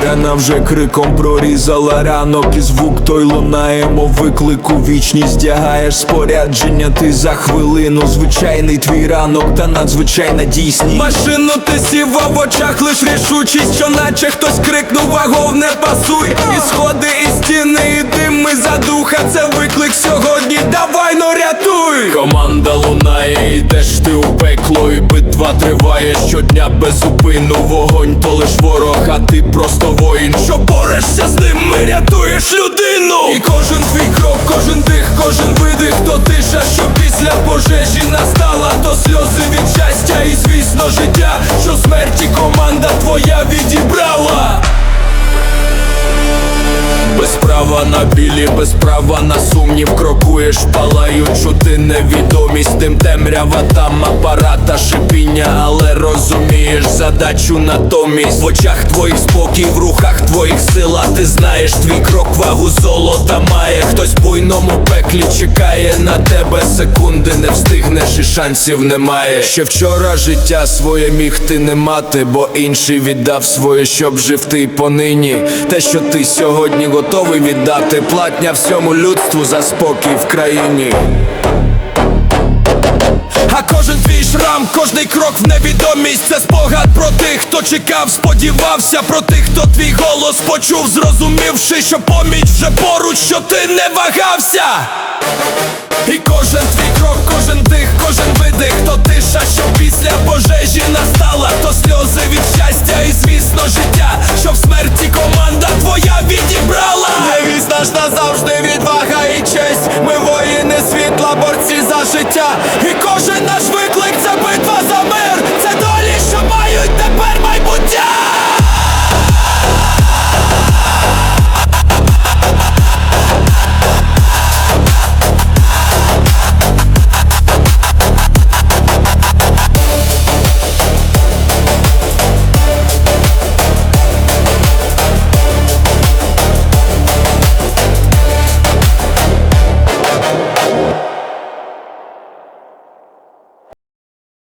Вона вже криком прорізала ранок і звук той лунає, мов виклику вічність. Дягаєш спорядження, ти за хвилину. Звичайний твій ранок та надзвичайна дійсність. Машину ти сівав в очах лиш рішучість, що наче хтось крикнув вагов не пасуй. І сходи, і стіни, і дим за духа, Це виклик сьогодні, давай но рятуй! Команда лунає, йдеш ти у пекло, і битва триває щодня без зупину. Вогонь то лиш ворог, а ти просто воїн, що борешся з ним, і рятуєш людину! І Без права на білі, без права на сумнів крокуєш, палаючу ти невідомість, тим темрява там апарата шипіння, але розумієш задачу натомість В очах твоїх спокій, в рухах твоїх сила, ти знаєш, твій крок вагу золота має. Хтось в буйному пеклі чекає на тебе секунди, не встигнеш і шансів немає. Ще вчора життя своє міг ти не мати, бо інший віддав своє, щоб жив ти понині. Те, що ти сьогодні готовий віддати, платня всьому людству за спокій в країні. А кожен твій шрам, кожний крок в невідомість Це спогад про тих, хто чекав, сподівався Про тих, хто твій голос почув, зрозумівши, що поміч вже поруч, що ти не вагався. І кожен твій крок, кожен дих, кожен видих, то тиша, що після пожежі настала, то сльози від щастя, і звісно життя,